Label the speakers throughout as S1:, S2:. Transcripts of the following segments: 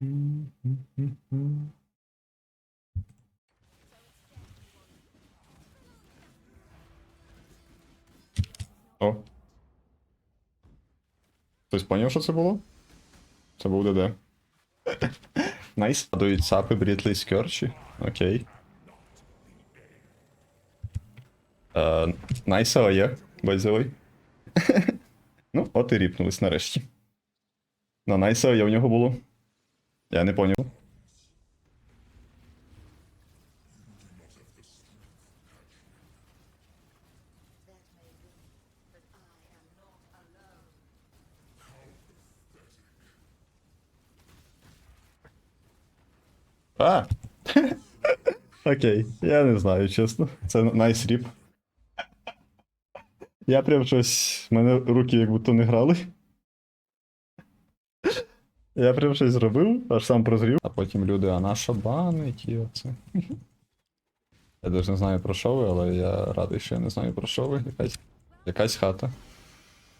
S1: О. Хтось поняв, що це було? Це був ДД. Найс. Дають сапи Брітлі з Керчі. Окей. Е, Найс є, базовий. Ну, от і ріпнулись нарешті. На найса я в нього було. Я не поняв. А! Окей, я не знаю, чесно. Це найс ріп. Я прям щось. У мене руки як будто не грали. Я прям щось зробив, аж сам прозрів. А потім люди, а наша банить і оце. Я навіть не знаю про що ви, але я радий, що я не знаю про що ви. Якась, якась хата.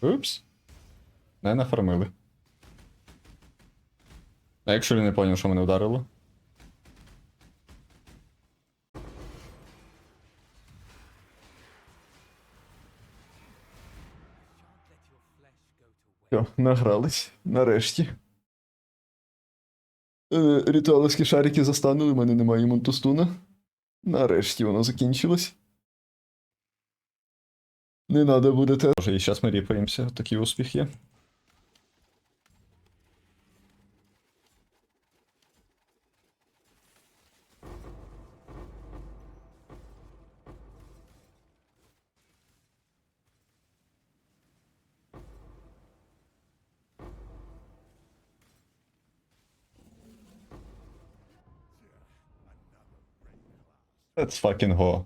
S1: Упс. Не нафармили. А якщо я не поняв, що мене вдарило? Все, награлись. Нарешті. Е, ритуаловські шарики застанули, в мене немає Монтустуна. Нарешті воно закінчилось. Не треба буде те. Може, і зараз ми ріпаємося, такий успіх є. Let's fucking go.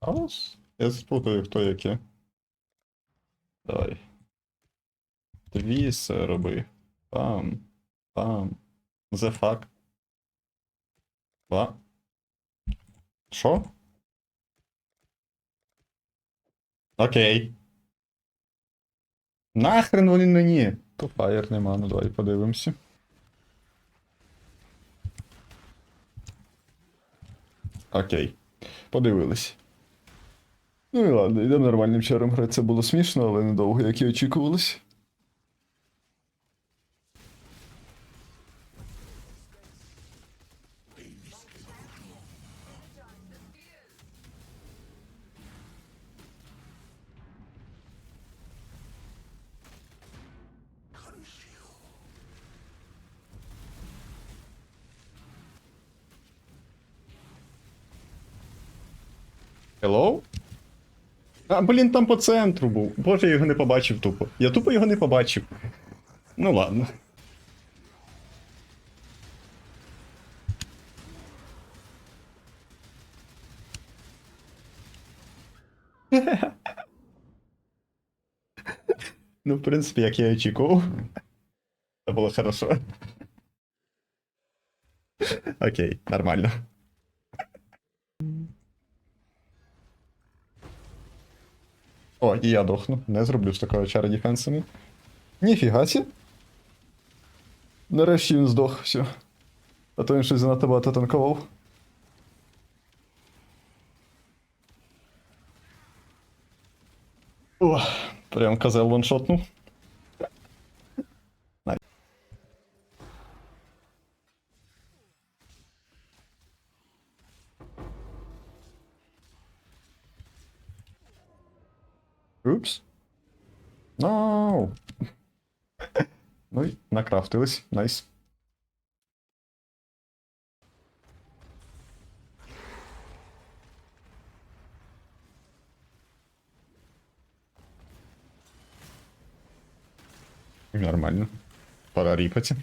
S1: Аус? Я спутаю, хто яке. Давай. Твіс роби. Пам. Пам. The fuck. Ва. Що? Окей. Нахрен вони мені? То фаєр нема, ну давай подивимося. Окей. Подивились. Ну і ладно, йдемо нормальним чаром грати. Це було смішно, але недовго, як і очікувалось. Hello? А, блін, там по центру був. Боже, я його не побачив тупо. Я тупо його не побачив. Ну ладно. Ну, в принципі, як я і очікував. Це було хорошо. Окей, нормально. О, і я дохну. Не зроблю з такого чара дефенсами. Ніфіга сі. Нарешті він здох, все. А то він щось занадто багато танкував. О, прям козел ваншотнув. Упс. Ноу. Ну і накрафтились. Найс. Нормально. Пора ріпати.